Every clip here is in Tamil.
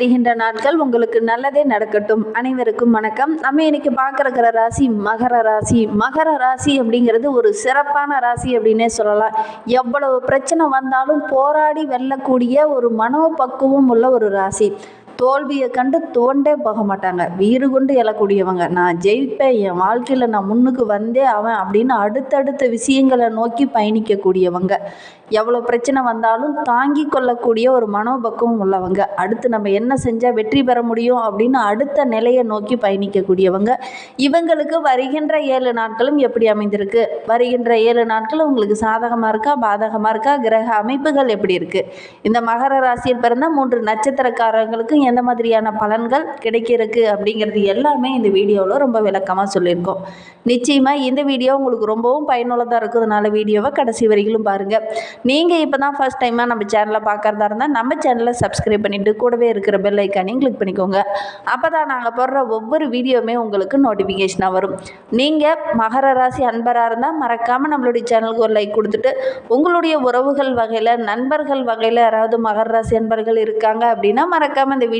வருகின்ற நாட்கள் உங்களுக்கு நல்லதே நடக்கட்டும். அனைவருக்கும் வணக்கம். நம்ம இன்னைக்கு பார்க்கறக்கிற ராசி மகர ராசி. மகர ராசி அப்படிங்கிறது ஒரு சிறப்பான ராசி அப்படின்னே சொல்லலாம். எவ்வளவு பிரச்சனை வந்தாலும் போராடி வெல்லக்கூடிய ஒரு மனோபக்குவம் உள்ள ஒரு ராசி. தோல்வியை கண்டு துவண்டே போக மாட்டாங்க. வீறு கொண்டு எழக்கூடியவங்க. நான் ஜெயிப்பேன் என் வாழ்க்கையில் நான் முன்னுக்கு வந்தே அவன் அப்படின்னு அடுத்தடுத்த விஷயங்களை நோக்கி பயணிக்கக்கூடியவங்க. எவ்வளோ பிரச்சனை வந்தாலும் தாங்கி கொள்ளக்கூடிய ஒரு மனோபக்குவம் உள்ளவங்க. அடுத்து நம்ம என்ன செஞ்சால் வெற்றி பெற முடியும் அப்படின்னு அடுத்த நிலையை நோக்கி பயணிக்கக்கூடியவங்க. இவங்களுக்கு வருகின்ற ஏழு நாட்களும் எப்படி அமைந்திருக்கு? வருகின்ற ஏழு நாட்கள் உங்களுக்கு சாதகமாக இருக்கா? பாதகமாக இருக்கா? கிரக அமைப்புகள் எப்படி இருக்குது இந்த மகர ராசியில் பிறந்த மூன்று நட்சத்திரக்காரங்களுக்கும் எந்த மாதிரியான பலன்கள் கிடைக்கிறதுக்கு அப்படிங்கிறது எல்லாமே இந்த வீடியோவில் ரொம்ப விளக்கமாக சொல்லியிருக்கோம். நிச்சயமாக இந்த வீடியோ உங்களுக்கு ரொம்பவும் பயனுள்ளதாக இருக்கிறதுனால வீடியோவை கடைசி வரையிலும் பாருங்கள் நீங்கள் இப்போ தான் ஃபஸ்ட் டைமாக நம்ம சேனலை பார்க்குறதா இருந்தால் நம்ம சேனலை சப்ஸ்கிரைப் பண்ணிவிட்டு கூடவே இருக்கிற பெல் ஐக்கானையும் கிளிக் பண்ணிக்கோங்க. அப்போ தான் நாங்கள் போடுற ஒவ்வொரு வீடியோவுமே உங்களுக்கு நோட்டிஃபிகேஷனாக வரும். நீங்கள் மகர ராசி அன்பராக இருந்தால் மறக்காமல் நம்மளுடைய சேனலுக்கு ஒரு லைக் கொடுத்துட்டு உங்களுடைய உறவுகள் வகையில் நண்பர்கள் வகையில் யாராவது மகர ராசி அன்பர்கள் இருக்காங்க அப்படின்னா மறக்காமல் இந்த வீடியோ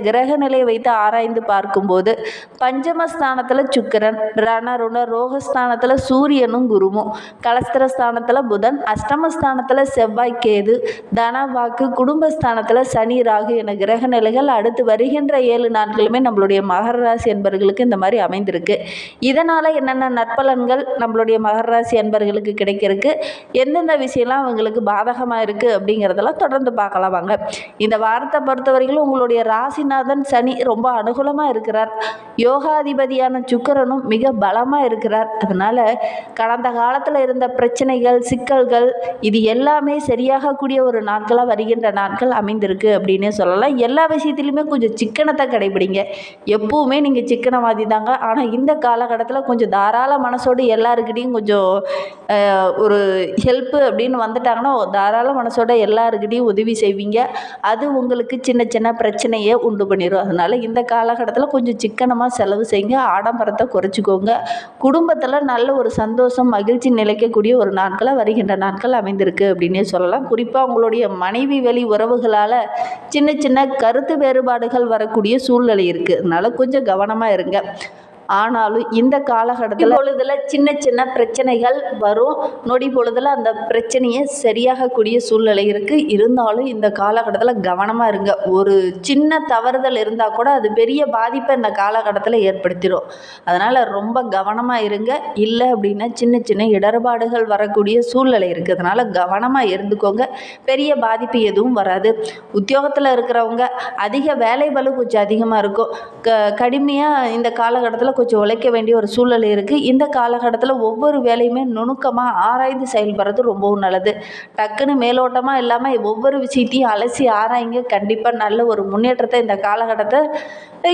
கிரக நிலையை வைத்து ஆராய்ந்து பார்க்கும்போது பஞ்சமஸ்தானத்தில் சுக்கிரன் ரணருண ரோகஸ்தானத்தில் சூரியனும் குருவும் கலஸ்திரஸ்தானத்தில் புதன் அஷ்டமஸ்தானத்தில் செவ்வாய் கேது தனவாக்கு குடும்பஸ்தானத்தில் சனி ராகு என கிரக நிலைகள் அடுத்து வருகின்ற ஏழு நாட்களுமே நம்மளுடைய மகர ராசி என்பர்களுக்கு இந்த மாதிரி அமைந்திருக்கு. இதனால் என்னென்ன நற்பலன்கள் நம்மளுடைய மகர ராசி என்பர்களுக்கு கிடைக்கிறதுக்கு எந்தெந்த விஷயம்லாம் அவங்களுக்கு பாதகமாக இருக்குது அப்படிங்கிறதெல்லாம் தொடர்ந்து பார்க்கலாம் வாங்க. இந்த வாரத்தை பொறுத்தவரையிலும் உங்களுடைய ராகுநாதன் சனி ரொம்ப அனுகூலமாக இருக்கிறார். யோகாதிபதியான சுக்கரனும் மிக பலமாக இருக்கிறார். அதனால் கடந்த காலத்தில் இருந்த பிரச்சனைகள் சிக்கல்கள் இது எல்லாமே சரியாகக்கூடிய ஒரு நாட்களாக வருகின்ற நாட்கள் அமைந்திருக்கு அப்படின்னே சொல்லலாம். எல்லா விஷயத்துலையுமே கொஞ்சம் சிக்கனத்தை கடைபிடிங்க. எப்பவுமே நீங்கள் சிக்கனவாதி தாங்க ஆனால் இந்த காலகட்டத்தில் கொஞ்சம் தாராள மனசோடு எல்லாருக்கிட்டையும் கொஞ்சம் ஒரு ஹெல்ப்பு அப்படின்னு வந்துட்டாங்கன்னா தாராள மனசோட எல்லாருக்கிட்டையும் உதவி செய்வீங்க. அது உங்களுக்கு சின்ன சின்ன பிரச்சனையை உண்டு பண்ணிடும் அதனால் இந்த காலகட்டத்தில் கொஞ்சம் சிக்கனமாக செலவு செய்யுங்க. ஆடம்பரத்தை குறைச்சிக்கோங்க. குடும்பத்தில் நல்ல ஒரு சந்தோஷம் மகிழ்ச்சி நிலைக்கக்கூடிய ஒரு நாட்களாக வருகின்ற நாட்கள் அமைந்திருக்கு அப்படின்னே சொல்லலாம். குறிப்பாக உங்களுடைய மனைவி வெளி உறவுகளால் சின்ன சின்ன கருத்து வேறுபாடுகள் வரக்கூடிய சூழ்நிலை இருக்குது அதனால் கொஞ்சம் கவனமாக இருங்க. ஆனாலும் இந்த காலகட்டத்தில் பொழுதுல சின்ன சின்ன பிரச்சனைகள் வரும். நொடி பொழுதுல அந்த பிரச்சனையை சரியாகக்கூடிய சூழ்நிலை இருக்குது இருந்தாலும் இந்த காலகட்டத்தில் கவனமாக இருங்க. ஒரு சின்ன தவறுதல் இருந்தால் கூட அது பெரிய பாதிப்பை இந்த காலகட்டத்தில் ஏற்படுத்திடும் அதனால் ரொம்ப கவனமாக இருங்க. இல்லை அப்படின்னா சின்ன சின்ன இடர்பாடுகள் வரக்கூடிய சூழ்நிலை இருக்கிறதுனால கவனமாக இருந்துக்கோங்க. பெரிய பாதிப்பு எதுவும் வராது. உத்தியோகத்தில் இருக்கிறவங்க அதிக வேலை பலு கொஞ்சம் அதிகமாக இருக்கும். க கடுமையாக இந்த காலகட்டத்தில் கொஞ்சம் உழைக்க வேண்டிய ஒரு சூழ்நிலை இருக்குது இந்த காலகட்டத்தில் ஒவ்வொரு வேலையுமே நுணுக்கமாக ஆராய்ந்து செயல்படுறது ரொம்பவும் நல்லது. டக்குன்னு மேலோட்டமாக இல்லாமல் ஒவ்வொரு விஷயத்தையும் அலசி ஆராய்ங்க. கண்டிப்பாக நல்ல ஒரு முன்னேற்றத்தை இந்த காலகட்டத்தை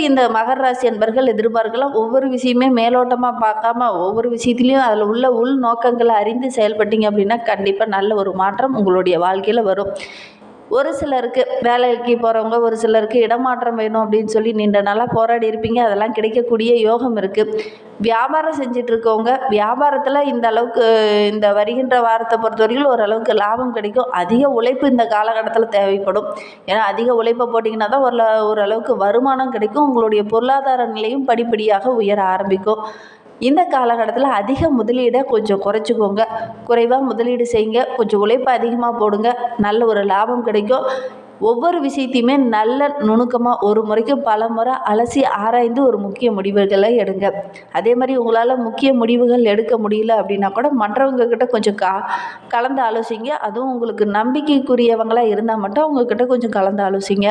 இந்த மகர ராசி என்பர்கள் எதிர்பார்க்கலாம். ஒவ்வொரு விஷயமே மேலோட்டமாக பார்க்காம ஒவ்வொரு விஷயத்துலையும் அதில் உள்ள உள் நோக்கங்களை அறிந்து செயல்பட்டீங்க அப்படின்னா கண்டிப்பாக நல்ல ஒரு மாற்றம் உங்களுடைய வாழ்க்கையில் வரும். ஒரு சிலருக்கு வேலைக்கு போகிறவங்க ஒரு சிலருக்கு இடமாற்றம் வேணும் அப்படின்னு சொல்லி நீண்ட நாளாக போராடி இருப்பீங்க. அதெல்லாம் கிடைக்கக்கூடிய யோகம் இருக்குது வியாபாரம் செஞ்சிட்ருக்கவங்க வியாபாரத்தில் இந்த அளவுக்கு இந்த வருகின்ற வாரத்தை பொறுத்தவரைக்கும் ஓரளவுக்கு லாபம் கிடைக்கும். அதிக உழைப்பு இந்த காலகட்டத்தில் தேவைப்படும். ஏன்னா அதிக உழைப்பை போட்டிங்கன்னா தான் ஒரு ஓரளவுக்கு வருமானம் கிடைக்கும். உங்களுடைய பொருளாதார நிலையும் படிப்படியாக உயர ஆரம்பிக்கும். இந்த காலகட்டத்தில் அதிக முதலீடை கொஞ்சம் குறைச்சிக்கோங்க. குறைவாக முதலீடு செய்யுங்க. கொஞ்சம் உழைப்பு அதிகமாக போடுங்க. நல்ல ஒரு லாபம் கிடைக்கும். ஒவ்வொரு விஷயத்தையுமே நல்ல நுணுக்கமாக ஒரு முறைக்கு பல முறை அலசி ஆராய்ந்து ஒரு முக்கிய முடிவுகளை எடுங்க. அதே மாதிரி உங்களால் முக்கிய முடிவுகள் எடுக்க முடியல அப்படின்னா கூட மற்றவங்க கிட்ட கொஞ்சம் கா கலந்து ஆலோசிங்க. அதுவும் உங்களுக்கு நம்பிக்கைக்குரியவங்களாக இருந்தால் மட்டும் அவங்கக்கிட்ட கொஞ்சம் கலந்து ஆலோசிங்க.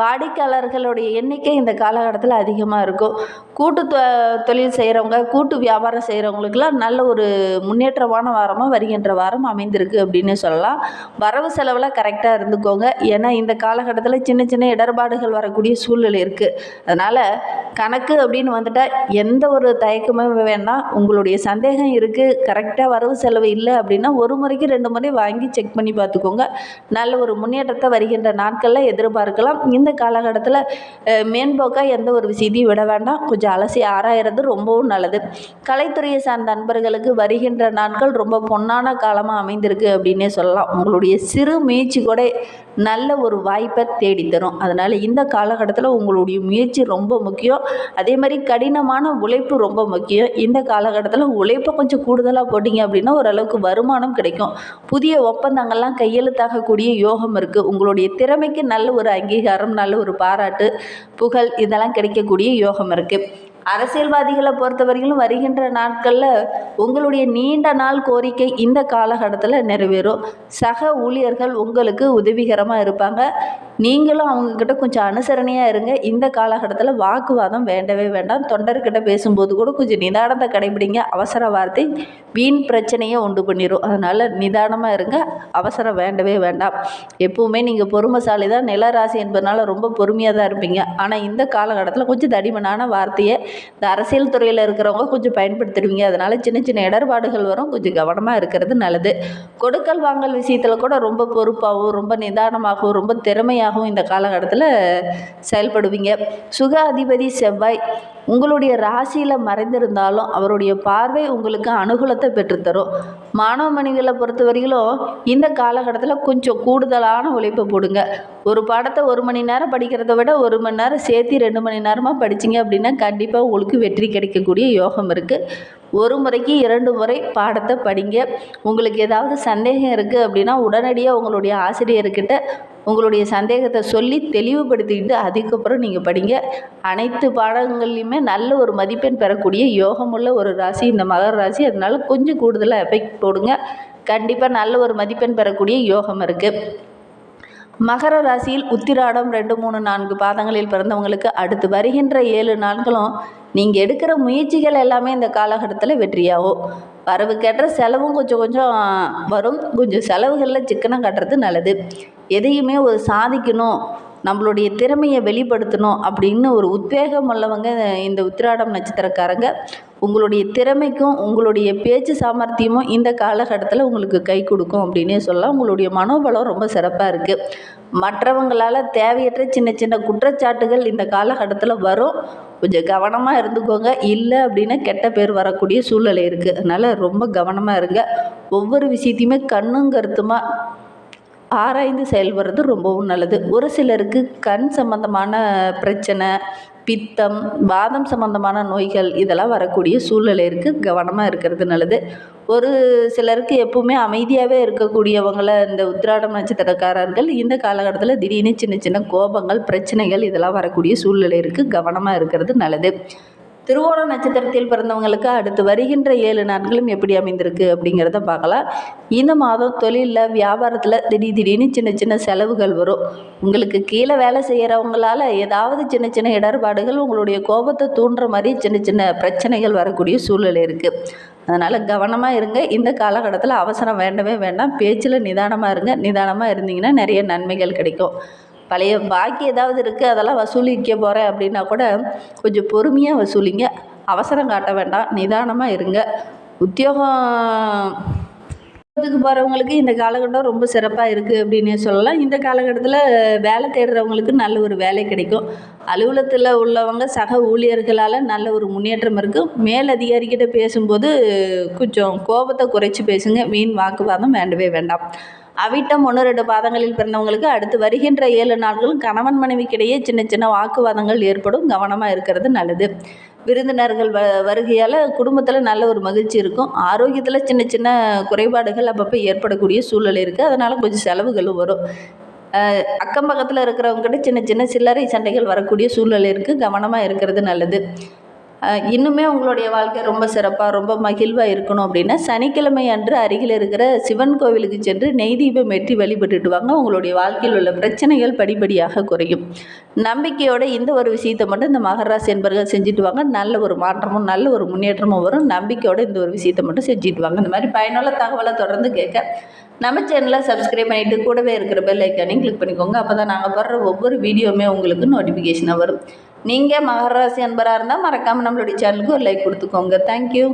வாடிக்கையாளர்களுடைய எண்ணிக்கை இந்த காலகட்டத்தில் அதிகமாக இருக்கும் கூட்டு தொ தொழில் செய்கிறவங்க கூட்டு வியாபாரம் செய்கிறவங்களுக்குலாம் நல்ல ஒரு முன்னேற்றமான வாரமாக வருகின்ற வாரம் அமைந்திருக்கு அப்படின்னு சொல்லலாம். வரவு செலவில் கரெக்டாக இருந்துக்கோங்க. ஏன்னா இந்த காலகட்டத்தில் சின்ன சின்ன இடர்பாடுகள் வரக்கூடிய சூழ்நிலை இருக்குது அதனால் கணக்கு அப்படின்னு வந்துட்டால் எந்த ஒரு தயக்கமும் வேண்டாம். உங்களுடைய சந்தேகம் இருக்குது கரெக்டாக வரவு செலவு இல்லை அப்படின்னா ஒரு முறைக்கு ரெண்டு முறை வாங்கி செக் பண்ணி பார்த்துக்கோங்க. நல்ல ஒரு முன்னேற்றத்தை வருகின்ற நாட்களில் எதிர்பார்க்கலாம். இந்த காலகட்டத்தில் மேம்போக்காக எந்த ஒரு விஷயத்தையும் விட வேண்டாம். கொஞ்சம் அலசி ஆராயிறது ரொம்பவும் நல்லது. கலைத்துறையை சார்ந்த நண்பர்களுக்கு வருகின்ற நாட்கள் ரொம்ப பொன்னான காலமாக அமைந்திருக்கு அப்படின்னே சொல்லலாம். உங்களுடைய சிறு முயற்சி கூட நல்ல ஒரு வாய்ப்பை தேடித்தரும். அதனால் இந்த காலகட்டத்தில் உங்களுடைய முயற்சி ரொம்ப முக்கியம். அதே மாதிரி கடினமான உழைப்பு ரொம்ப முக்கியம். இந்த காலகட்டத்தில் உழைப்பை கொஞ்சம் கூடுதலாக போட்டிங்க அப்படின்னா ஓரளவுக்கு வருமானம் கிடைக்கும். புதிய ஒப்பந்தங்கள்லாம் கையெழுத்தாகக்கூடிய யோகம் இருக்குது உங்களுடைய திறமைக்கு நல்ல ஒரு அங்கீகாரம் நல்ல ஒரு பாராட்டு புகழ் இதெல்லாம் கிடைக்கக்கூடிய யோகம் இருக்குது அரசியல்வாதிகளை பொறுத்தவரையிலும் வருகின்ற நாட்களில் உங்களுடைய நீண்ட நாள் கோரிக்கை இந்த காலகட்டத்தில் நிறைவேறும். சக ஊழியர்கள் உங்களுக்கு உதவிகரமாக இருப்பாங்க. நீங்களும் அவங்கக்கிட்ட கொஞ்சம் அனுசரணையாக இருங்க. இந்த காலகட்டத்தில் வாக்குவாதம் வேண்டவே வேண்டாம். தொண்டர்கிட்ட பேசும்போது கூட கொஞ்சம் நிதானத்தை கடைபிடிங்க. அவசர வார்த்தை வீண் பிரச்சனையை உண்டு பண்ணிடும் அதனால் நிதானமாக இருங்க. அவசரம் வேண்டவே வேண்டாம். எப்பவுமே நீங்கள் பொறுமைசாலி தான் நிலராசி என்பதனால ரொம்ப பொறுமையாக தான் இருப்பீங்க. ஆனால் இந்த காலகட்டத்தில் கொஞ்சம் தடிமனான வார்த்தையை இந்த அரசியல் துறையில் இருக்கிறவங்க கொஞ்சம் பயன்படுத்திடுவீங்க. அதனால் சின்ன சின்ன இடர்பாடுகள் வரும். கொஞ்சம் கவனமாக இருக்கிறது நல்லது. கொடுக்கல் வாங்கல் விஷயத்தில் கூட ரொம்ப பொறுப்பாகவும் ரொம்ப நிதானமாகவும் ரொம்ப திறமையாகவும் இந்த காலகட்டத்தில் செயல்படுவீங்க. சுக அதிபதி செவ்வாய் உங்களுடைய ராசியில் மறைந்திருந்தாலும் அவருடைய பார்வை உங்களுக்கு அனுகூலத்தை பெற்றுத்தரும். மாணவ மணிகளை பொறுத்தவரையிலும் இந்த காலகட்டத்தில் கொஞ்சம் கூடுதலான உழைப்பை போடுங்க. ஒரு பாடத்தை ஒரு மணி நேரம் படிக்கிறத விட ஒரு மணி நேரம் சேர்த்து ரெண்டு மணி நேரமாக படிச்சீங்க அப்படின்னா கண்டிப்பாக உங்களுக்கு வெற்றி கிடைக்கக்கூடிய யோகம் இருக்குது ஒரு முறைக்கு இரண்டு முறை பாடத்தை படிங்க. உங்களுக்கு ஏதாவது சந்தேகம் இருக்குது அப்படின்னா உடனடியாக உங்களுடைய ஆசிரியர்கிட்ட உங்களுடைய சந்தேகத்தை சொல்லி தெளிவுபடுத்திக்கிட்டு அதுக்கப்புறம் நீங்கள் படிங்க. அனைத்து பாடங்கள்லையுமே நல்ல ஒரு மதிப்பெண் பெறக்கூடிய யோகமுள்ள ஒரு ராசி. இந்த மகர ராசி அதனால கொஞ்சம் கூடுதலாக எஃபெக்ட் போடுங்க. கண்டிப்பாக நல்ல ஒரு மதிப்பெண் பெறக்கூடிய யோகம் இருக்குது மகர ராசியில் உத்திராடம் ரெண்டு மூணு நான்கு பாதங்களில் பிறந்தவங்களுக்கு அடுத்து வருகின்ற ஏழு நாட்களும் நீங்கள் எடுக்கிற முயற்சிகள் எல்லாமே இந்த காலகட்டத்தில் வெற்றியாகும். வரவுக்கேற்ற செலவும் கொஞ்சம் கொஞ்சம் வரும். கொஞ்சம் செலவுகளில் சிக்கனம் கட்டுறது நல்லது. எதையுமே ஒரு சாதிக்கணும். நம்மளுடைய திறமையை வெளிப்படுத்தணும் அப்படின்னு ஒரு உத்வேகம் உள்ளவங்க இந்த உத்திராடம் நட்சத்திரக்காரங்க. உங்களுடைய திறமைக்கும் உங்களுடைய பேச்சு சாமர்த்தியமும் இந்த காலகட்டத்தில் உங்களுக்கு கை கொடுக்கும் அப்படின்னே சொல்லலாம். உங்களுடைய மனோபலம் ரொம்ப சிறப்பாக இருக்குது மற்றவங்களால் தேவையற்ற சின்ன சின்ன குற்றச்சாட்டுகள் இந்த காலகட்டத்தில் வரும். கொஞ்சம் கவனமாக இருந்துக்கோங்க. இல்லை அப்படின்னா கெட்ட பேர் வரக்கூடிய சூழ்நிலை இருக்குது அதனால் ரொம்ப கவனமாக இருங்க. ஒவ்வொரு விஷயத்தையுமே கண்ணும் கருத்துமாக ஆராய்ந்து செயல்படுறது ரொம்பவும் நல்லது. ஒரு சிலருக்கு கண் சம்பந்தமான பிரச்சனை பித்தம் வாதம் சம்பந்தமான நோய்கள் இதெல்லாம் வரக்கூடிய சூழ்நிலை இருக்குது கவனமாக இருக்கிறது நல்லது. ஒரு சிலருக்கு எப்பவுமே அமைதியாகவே இருக்கக்கூடியவங்கள இந்த உத்திராடம் நட்சத்திரக்காரர்கள் இந்த காலகட்டத்தில் திடீர்னு சின்ன சின்ன கோபங்கள் பிரச்சனைகள் இதெல்லாம் வரக்கூடிய சூழ்நிலை இருக்குது கவனமாக இருக்கிறது நல்லது. திருவோண நட்சத்திரத்தில் பிறந்தவங்களுக்கு அடுத்து வருகின்ற ஏழு நாட்களும் எப்படி அமைந்திருக்கு அப்படிங்கிறத பார்க்கலாம். இந்த மாதம் தொழிலில் வியாபாரத்தில் திடீர் திடீர்னு சின்ன சின்ன செலவுகள் வரும். உங்களுக்கு கீழே வேலை செய்கிறவங்களால ஏதாவது சின்ன சின்ன இடர்பாடுகள் உங்களுடைய கோபத்தை தூண்டுற மாதிரி சின்ன சின்ன பிரச்சனைகள் வரக்கூடிய சூழ்நிலை இருக்குது அதனால் கவனமாக இருங்க. இந்த காலகட்டத்தில் அவசரம் வேண்டவே வேண்டாம். பேச்சில் நிதானமாக இருங்க. நிதானமாக இருந்தீங்கன்னா நிறைய நன்மைகள் கிடைக்கும். பழைய பாக்கி ஏதாவது இருக்குது அதெல்லாம் வசூலிக்க போகிறேன் அப்படின்னா கூட கொஞ்சம் பொறுமையாக வசூலிங்க. அவசரம் காட்ட வேண்டாம். நிதானமாக இருங்க. உத்தியோகம் உத்தியோகத்துக்கு போகிறவங்களுக்கு இந்த காலகட்டம் ரொம்ப சிறப்பாக இருக்குது அப்படின்னே சொல்லலாம். இந்த காலகட்டத்தில் வேலை தேடுறவங்களுக்கு நல்ல ஒரு வேலை கிடைக்கும். அலுவலகத்தில் உள்ளவங்க சக ஊழியர்களால் நல்ல ஒரு முன்னேற்றம் இருக்கும் மேல் அதிகாரிக்கிட்ட பேசும்போது கொஞ்சம் கோபத்தை குறைச்சி பேசுங்க. வீண் வாக்குவாதம் வேண்டவே வேண்டாம். அவிட்டம் ஒன்று ரெண்டு பாதங்களில் பிறந்தவங்களுக்கு அடுத்து வருகின்ற ஏழு நாட்களும் கணவன் மனைவிக்கிடையே சின்ன சின்ன வாக்குவாதங்கள் ஏற்படும். கவனமாக இருக்கிறது நல்லது. விருந்தினர்கள் வ வருகையால் குடும்பத்தில் நல்ல ஒரு மகிழ்ச்சி இருக்கும். ஆரோக்கியத்தில் சின்ன சின்ன குறைபாடுகள் அப்பப்போ ஏற்படக்கூடிய சூழ்நிலை இருக்குது அதனால் கொஞ்சம் செலவுகளும் வரும். அக்கம் பக்கத்தில் இருக்கிறவங்ககிட்ட சின்ன சின்ன சில்லறை சண்டைகள் வரக்கூடிய சூழ்நிலை இருக்குது கவனமாக இருக்கிறது நல்லது. இன்னுமே உங்களுடைய வாழ்க்கை ரொம்ப சிறப்பாக ரொம்ப மகிழ்வாக இருக்கணும் அப்படின்னா சனிக்கிழமை அன்று அருகில் இருக்கிற சிவன் கோவிலுக்கு சென்று நெய் தீபம் ஏற்றி வழிபட்டுட்டு வாங்க. உங்களுடைய வாழ்க்கையில் உள்ள பிரச்சனைகள் படிப்படியாக குறையும். நம்பிக்கையோட இந்த ஒரு விஷயத்தை மட்டும் இந்த மகராசி என்பர்கள் செஞ்சுட்டு வாங்க. நல்ல ஒரு மாற்றமும் நல்ல ஒரு முன்னேற்றமும் வரும். நம்பிக்கையோட இந்த ஒரு விஷயத்தை மட்டும் செஞ்சுட்டு வாங்க. இந்த மாதிரி பயனுள்ள தகவலை தொடர்ந்து கேட்க நம்ம சேனலை சப்ஸ்கிரைப் பண்ணிவிட்டு கூடவே இருக்கிற பெல் ஐக்கானையும் கிளிக் பண்ணிக்கோங்க. அப்போ தான் நாங்கள் போடுற ஒவ்வொரு வீடியோவுமே உங்களுக்கு நோட்டிஃபிகேஷனாக வரும். நீங்கள் மகராசி அன்பராக இருந்தால் மறக்காமல் நம்மளுடைய சேனலுக்கு ஒரு லைக் கொடுத்துக்கோங்க. தேங்க்யூ